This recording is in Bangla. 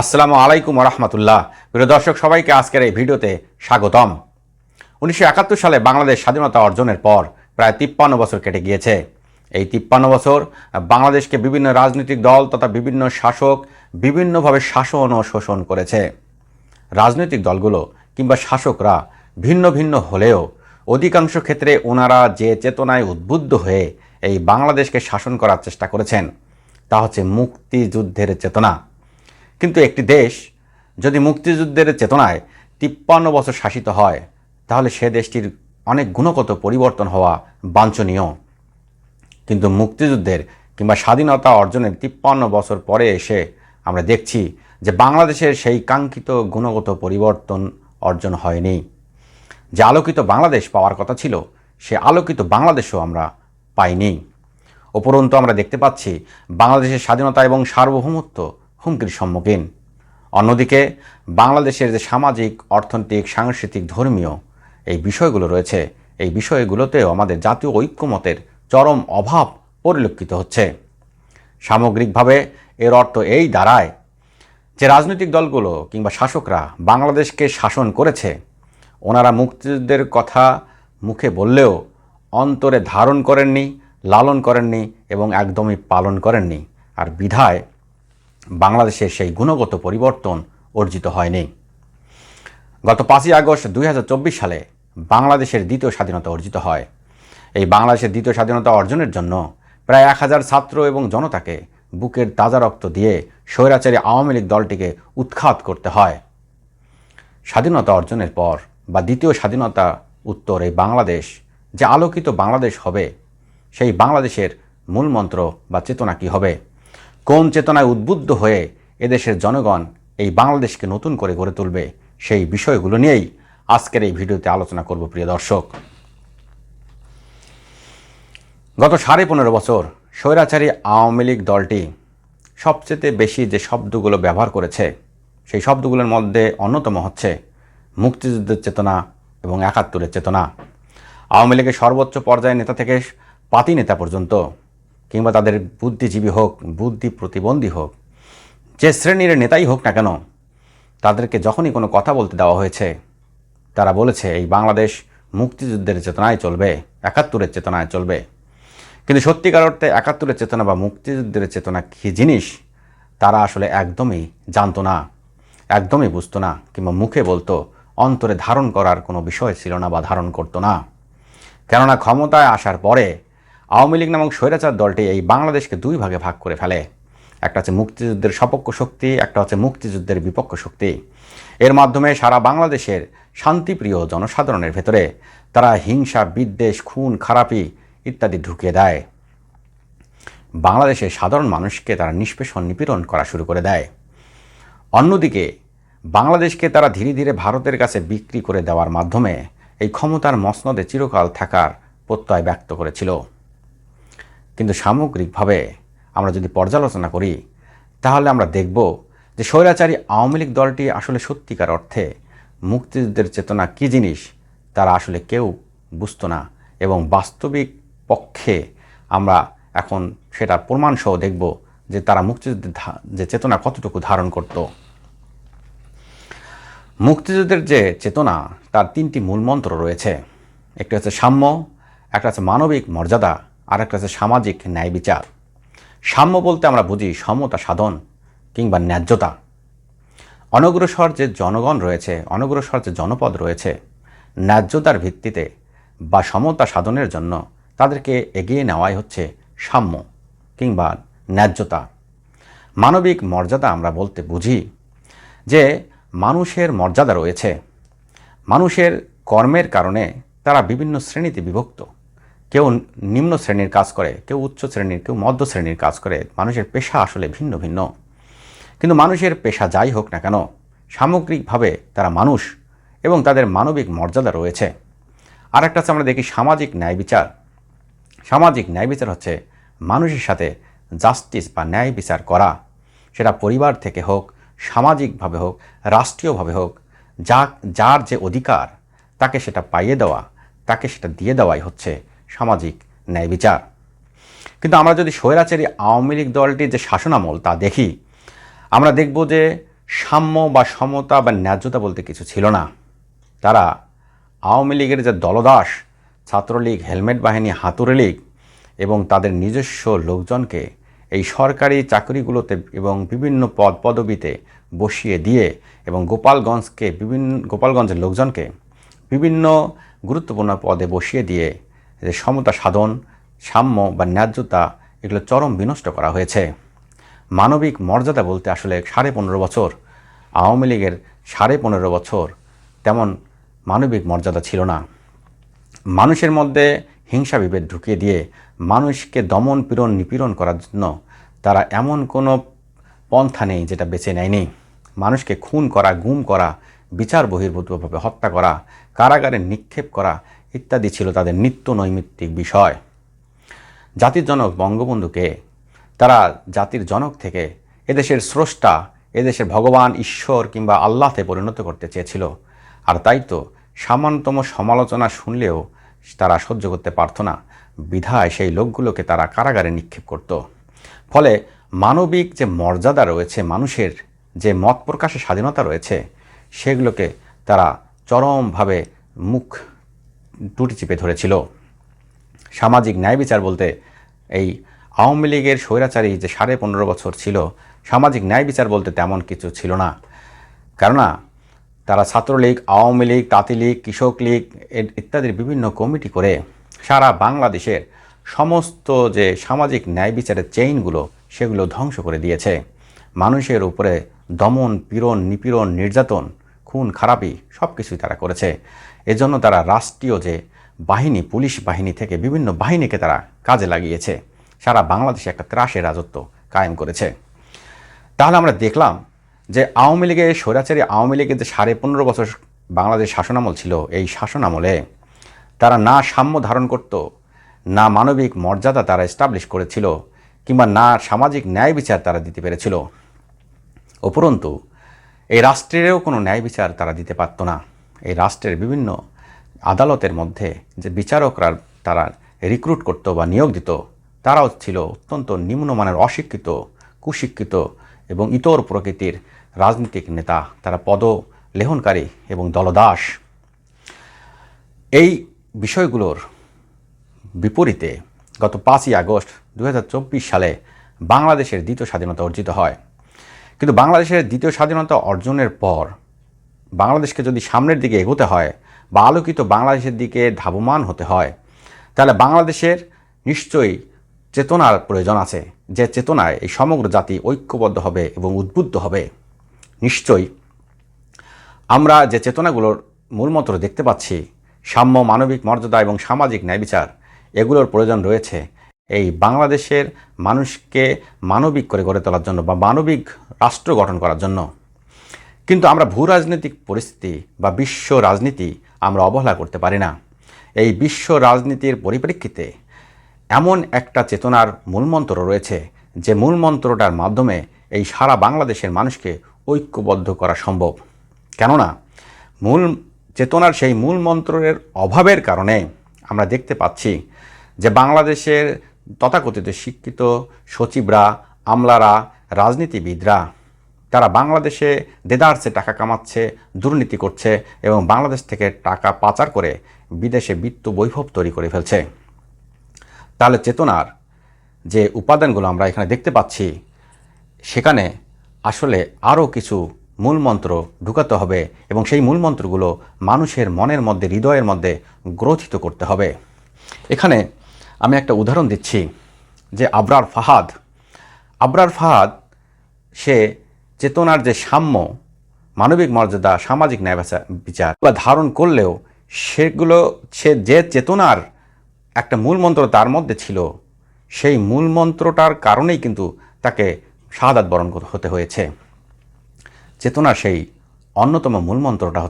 আসসালামু আলাইকুম রহমতুল্লাহ প্রিয় দর্শক, সবাইকে আজকের এই ভিডিওতে স্বাগতম। উনিশশো একাত্তর সালে বাংলাদেশ স্বাধীনতা অর্জনের পর প্রায় তিপ্পান্ন বছর কেটে গিয়েছে। এই তিপ্পান্ন বছর বাংলাদেশকে বিভিন্ন রাজনৈতিক দল তথা বিভিন্ন শাসক বিভিন্নভাবে শাসন ও শোষণ করেছে। রাজনৈতিক দলগুলো কিংবা শাসকরা ভিন্ন ভিন্ন হলেও অধিকাংশ ক্ষেত্রে ওনারা যে চেতনায় উদ্বুদ্ধ হয়ে এই বাংলাদেশকে শাসন করার চেষ্টা করেছেন, তা হচ্ছে মুক্তিযুদ্ধের চেতনা। কিন্তু একটি দেশ যদি মুক্তিযুদ্ধের চেতনায় তিপ্পান্ন বছর শাসিত হয়, তাহলে সে দেশটির অনেক গুণগত পরিবর্তন হওয়া বাঞ্ছনীয়। কিন্তু মুক্তিযুদ্ধের কিংবা স্বাধীনতা অর্জনের তিপ্পান্ন বছর পরে এসে আমরা দেখছি যে বাংলাদেশের সেই কাঙ্ক্ষিত গুণগত পরিবর্তন অর্জন হয়নি। যে আলোকিত বাংলাদেশ পাওয়ার কথা ছিল, সে আলোকিত বাংলাদেশও আমরা পাইনি। উপরন্তু আমরা দেখতে পাচ্ছি, বাংলাদেশের স্বাধীনতা এবং সার্বভৌমত্ব হুমকির সম্মুখীন। অন্যদিকে, বাংলাদেশের যে সামাজিক, অর্থনৈতিক, সাংস্কৃতিক, ধর্মীয় এই বিষয়গুলো রয়েছে, এই বিষয়গুলোতেও আমাদের জাতীয় ঐক্যমতের চরম অভাব পরিলক্ষিত হচ্ছে। সামগ্রিকভাবে এর অর্থ এই দাঁড়ায় যে রাজনৈতিক দলগুলো কিংবা শাসকরা বাংলাদেশকে শাসন করেছে, ওনারা মুক্তিযুদ্ধের কথা মুখে বললেও অন্তরে ধারণ করেননি, লালন করেননি এবং একদমই পালন করেননি। আর বিধায় বাংলাদেশের সেই গুণগত পরিবর্তন অর্জিত হয়নি। গত পাঁচই আগস্ট দুই হাজার চব্বিশ সালে বাংলাদেশের দ্বিতীয় স্বাধীনতা অর্জিত হয়। এই বাংলাদেশের দ্বিতীয় স্বাধীনতা অর্জনের জন্য প্রায় এক হাজার ছাত্র এবং জনতাকে বুকের তাজা রক্ত দিয়ে স্বৈরাচারী আওয়ামী লীগ দলটিকে উৎখাত করতে হয়। স্বাধীনতা অর্জনের পর বা দ্বিতীয় স্বাধীনতা উত্তর এই বাংলাদেশ যে আলোকিত বাংলাদেশ হবে, সেই বাংলাদেশের মূলমন্ত্র বা চেতনা কী হবে? কোন চেতনায় উদ্বুদ্ধ হয়ে এদেশের জনগণ এই বাংলাদেশকে নতুন করে গড়ে তুলবে সেই বিষয়গুলো নিয়েই আজকের এই ভিডিওতে আলোচনা করব প্রিয় দর্শক। গত সাড়ে পনেরো বছর স্বৈরাচারী আওয়ামী লীগ দলটি সবচেয়ে বেশি যে শব্দগুলো ব্যবহার করেছে, সেই শব্দগুলোর মধ্যে অন্যতম হচ্ছে মুক্তিযুদ্ধের চেতনা এবং একাত্তরের চেতনা। আওয়ামী লীগের সর্বোচ্চ পর্যায়ের নেতা থেকে পাতি নেতা পর্যন্ত কিংবা তাদের বুদ্ধিজীবী হোক, বুদ্ধি প্রতিবন্ধী হোক, যে শ্রেণির নেতাই হোক না কেন, তাদেরকে যখনই কোনো কথা বলতে দেওয়া হয়েছে, তারা বলেছে, এই বাংলাদেশ মুক্তিযুদ্ধের চেতনায় চলবে, একাত্তরের চেতনায় চলবে। কিন্তু সত্যিকার অর্থে একাত্তরের চেতনা বা মুক্তিযুদ্ধের চেতনা কী জিনিস, তারা আসলে একদমই জানতো না, একদমই বুঝতো না, কিংবা মুখে বলতো, অন্তরে ধারণ করার কোনো বিষয় ছিল না বা ধারণ করতো না। কেননা ক্ষমতায় আসার পরে আওয়ামী লীগ নামক স্বৈরাচার দলটি এই বাংলাদেশকে দুই ভাগে ভাগ করে ফেলে। একটা হচ্ছে মুক্তিযুদ্ধের সপক্ষ শক্তি, একটা হচ্ছে মুক্তিযুদ্ধের বিপক্ষ শক্তি। এর মাধ্যমে সারা বাংলাদেশের শান্তিপ্রিয় জনসাধারণের ভেতরে তারা হিংসা, বিদ্বেষ, খুন, খারাপি ইত্যাদি ঢুকিয়ে দেয়। বাংলাদেশের সাধারণ মানুষকে তারা নিষ্পেষণ, নিপীড়ন করা শুরু করে দেয়। অন্যদিকে, বাংলাদেশকে তারা ধীরে ধীরে ভারতের কাছে বিক্রি করে দেওয়ার মাধ্যমে এই ক্ষমতার মসনদে চিরকাল থাকার প্রত্যয় ব্যক্ত করেছিল। কিন্তু সামগ্রিকভাবে আমরা যদি পর্যালোচনা করি, তাহলে আমরা দেখব যে স্বৈরাচারী আওয়ামী লীগ দলটি আসলে সত্যিকার অর্থে মুক্তিযুদ্ধের চেতনা কী জিনিস, তারা আসলে কেউ বুঝতো না এবং বাস্তবিক পক্ষে আমরা এখন সেটা প্রমাণসহ দেখব যে তারা মুক্তিযুদ্ধের যে চেতনা কতটুকু ধারণ করত। মুক্তিযুদ্ধের যে চেতনা, তার তিনটি মূলমন্ত্র রয়েছে। একটি হচ্ছে সাম্য, একটা হচ্ছে মানবিক মর্যাদা আর একটা হচ্ছে সামাজিক ন্যায় বিচার সাম্য বলতে আমরা বুঝি সমতা সাধন কিংবা ন্যায্যতা। অনগ্রসর যে জনগণ রয়েছে, অনগ্রসর যে জনপদ রয়েছে, ন্যায্যতার ভিত্তিতে বা সমতা সাধনের জন্য তাদেরকে এগিয়ে নেওয়াই হচ্ছে সাম্য কিংবা ন্যায্যতা। মানবিক মর্যাদা আমরা বলতে বুঝি যে মানুষের মর্যাদা রয়েছে। মানুষের কর্মের কারণে তারা বিভিন্ন শ্রেণীতে বিভক্ত। কেউ নিম্ন শ্রেণির কাজ করে, কেউ উচ্চ শ্রেণির, কেউ মধ্য শ্রেণির কাজ করে, মানুষের পেশা আসলে ভিন্ন ভিন্ন। কিন্তু মানুষের পেশা যাই হোক না কেন, সামগ্রিকভাবে তারা মানুষ এবং তাদের মানবিক মর্যাদা রয়েছে। আর একটা আমরা দেখি সামাজিক ন্যায় বিচার। সামাজিক ন্যায় বিচার হচ্ছে মানুষের সাথে জাস্টিস বা ন্যায় বিচার করা। সেটা পরিবার থেকে হোক, সামাজিকভাবে হোক, রাষ্ট্রীয়ভাবে হোক, যা, যার যে অধিকার, তাকে সেটা পাইয়ে দেওয়া, তাকে সেটা দিয়ে দেওয়াই হচ্ছে। সামাজিক ন্যায় বিচার। কিন্তু আমরা যদি স্বৈরাচারী আওয়ামী লীগ দলটির যে শাসনামল তা দেখি, আমরা দেখব যে সাম্য বা সমতা বা ন্যায্যতা বলতে কিছু ছিল না। তারা আওয়ামী লীগের যে দলদাস, ছাত্রলীগ, হেলমেট বাহিনী, হাতুড়ে লীগ এবং তাদের নিজস্ব লোকজনকে এই সরকারি চাকরিগুলোতে এবং বিভিন্ন পদ পদবিতে বসিয়ে দিয়ে এবং গোপালগঞ্জকে বিভিন্ন, গোপালগঞ্জের লোকজনকে বিভিন্ন গুরুত্বপূর্ণ পদে বসিয়ে দিয়ে যে সমতা সাধন, সাম্য বা ন্যায্যতা, এগুলো চরম বিনষ্ট করা হয়েছে। মানবিক মর্যাদা বলতে আসলে সাড়ে পনেরো বছর, আওয়ামী লীগের সাড়ে পনেরো বছর তেমন মানবিক মর্যাদা ছিল না। মানুষের মধ্যে হিংসা বিভেদ ঢুকিয়ে দিয়ে মানুষকে দমন পীড়ন নিপীড়ন করার জন্য তারা এমন কোনো পন্থা নেই যেটা বেছে নেয়নি। মানুষকে খুন করা, গুম করা, বিচার বহির্ভূতভাবে হত্যা করা, কারাগারে নিক্ষেপ করা ইত্যাদি ছিল তাদের নিত্য নৈমিত্তিক বিষয়। জাতির জনক বঙ্গবন্ধুকে, তারা জাতির জনক থেকে এদেশের স্রষ্টা, এদেশের ভগবান, ঈশ্বর কিংবা আল্লাহতে পরিণত করতে চেয়েছিল। আর তাই তো সামান্যতম সমালোচনা শুনলেও তারা সহ্য করতে পারত না। বিধায় সেই লোকগুলোকে তারা কারাগারে নিক্ষেপ করত। ফলে মানবিক যে মর্যাদা রয়েছে মানুষের, যে মত প্রকাশের স্বাধীনতা রয়েছে, সেগুলোকে তারা চরমভাবে মুখ টুটি চেপে ধরেছিল। সামাজিক ন্যায় বিচার বলতে এই আওয়ামী লীগের স্বৈরাচারী যে সাড়ে পনেরো বছর ছিল, সামাজিক ন্যায় বিচার বলতে তেমন কিছু ছিল না। কেননা, তারা ছাত্রলীগ, আওয়ামী লীগ, তাঁতি লীগ, কৃষক লীগ ইত্যাদির বিভিন্ন কমিটি করে সারা বাংলাদেশের সমস্ত যে সামাজিক ন্যায় বিচারের চেইনগুলো, সেগুলো ধ্বংস করে দিয়েছে। মানুষের উপরে দমন, পীড়ন, নিপীড়ন, নির্যাতন, খুন, খারাপি সব কিছুই তারা করেছে। এজন্য তারা রাষ্ট্রীয় যে বাহিনী, পুলিশ বাহিনী থেকে বিভিন্ন বাহিনীকে তারা কাজে লাগিয়েছে। সারা বাংলাদেশে একটা ত্রাসের রাজত্ব কায়েম করেছে। তাহলে আমরা দেখলাম যে আওয়ামী লীগের স্বৈরাচারী আওয়ামী লীগের যে সাড়ে পনেরো বছর বাংলাদেশ শাসনামল ছিল এই শাসনামলে, তারা না সাম্য ধারণ করত, না মানবিক মর্যাদা তারা এস্টাবলিশ করেছিল, কিংবা না সামাজিক ন্যায় বিচার তারা দিতে পেরেছিল। উপরন্তু, এই রাষ্ট্রেরও কোনো ন্যায় বিচার তারা দিতে পারত না। এই রাষ্ট্রের বিভিন্ন আদালতের মধ্যে যে বিচারকরা তারা রিক্রুট করত বা নিয়োগ দিত, তারাও ছিল অত্যন্ত নিম্নমানের অশিক্ষিত, কুশিক্ষিত এবং ইতর প্রকৃতির রাজনৈতিক নেতা। তারা পদ লেহনকারী এবং দলদাস। এই বিষয়গুলোর বিপরীতে গত পাঁচই আগস্ট দু হাজার চব্বিশ সালে বাংলাদেশের দ্বিতীয় স্বাধীনতা অর্জিত হয়। কিন্তু বাংলাদেশের দ্বিতীয় স্বাধীনতা অর্জনের পর বাংলাদেশকে যদি সামনের দিকে এগোতে হয় বা আলোকিত বাংলাদেশের দিকে ধাবমান হতে হয়, তাহলে বাংলাদেশের নিশ্চয়ই চেতনার প্রয়োজন আছে, যে চেতনায় এই সমগ্র জাতি ঐক্যবদ্ধ হবে এবং উদ্বুদ্ধ হবে। নিশ্চয়ই আমরা যে চেতনাগুলোর মূলমন্ত্র দেখতে পাচ্ছি, সাম্য, মানবিক মর্যাদা এবং সামাজিক ন্যায় বিচার, এগুলোর প্রয়োজন রয়েছে। এই বাংলাদেশের মানুষকে মানবিক করে গড়ে তোলার জন্য বা মানবিক রাষ্ট্র গঠন করার জন্য। কিন্তু আমরা ভূ রাজনৈতিক পরিস্থিতি বা বিশ্ব রাজনীতি আমরা অবহেলা করতে পারি না। এই বিশ্ব রাজনীতির পরিপ্রেক্ষিতে এমন একটা চেতনার মূলমন্ত্র রয়েছে যে মূলমন্ত্রটার মাধ্যমে এই সারা বাংলাদেশের মানুষকে ঐক্যবদ্ধ করা সম্ভব। কেননা মূল চেতনার সেই মূল মন্ত্রের অভাবের কারণে আমরা দেখতে পাচ্ছি যে বাংলাদেশের তথাকথিত শিক্ষিত সচিবরা, আমলারা, রাজনীতিবিদরা তারা বাংলাদেশে দেদারসে টাকা কামাচ্ছে, দুর্নীতি করছে এবং বাংলাদেশ থেকে টাকা পাচার করে বিদেশে বিত্ত বৈভব তৈরি করে ফেলছে। তাহলে চেতনার যে উপাদানগুলো আমরা এখানে দেখতে পাচ্ছি, সেখানে আসলে আরও কিছু মূলমন্ত্র ঢুকাতে হবে এবং সেই মূলমন্ত্রগুলো মানুষের মনের মধ্যে, হৃদয়ের মধ্যে গ্রথিত করতে হবে। এখানে আমি একটা উদাহরণ দিচ্ছি যে আবরার ফাহাদ। আবরার ফাহাদ, সে চেতনার যে সাম্য, মানবিক মর্যাদা, সামাজিক ন্যায় বিচার- বা ধারণ করলেও সেগুলো, সে যে চেতনার একটা মূল মন্ত্র তার মধ্যে ছিল, সেই মূল মন্ত্রটার কারণেই কিন্তু তাকে শাহাদাত বরণ হতে হয়েছে। চেতনার সেই অন্যতম মূল মন্ত্রটা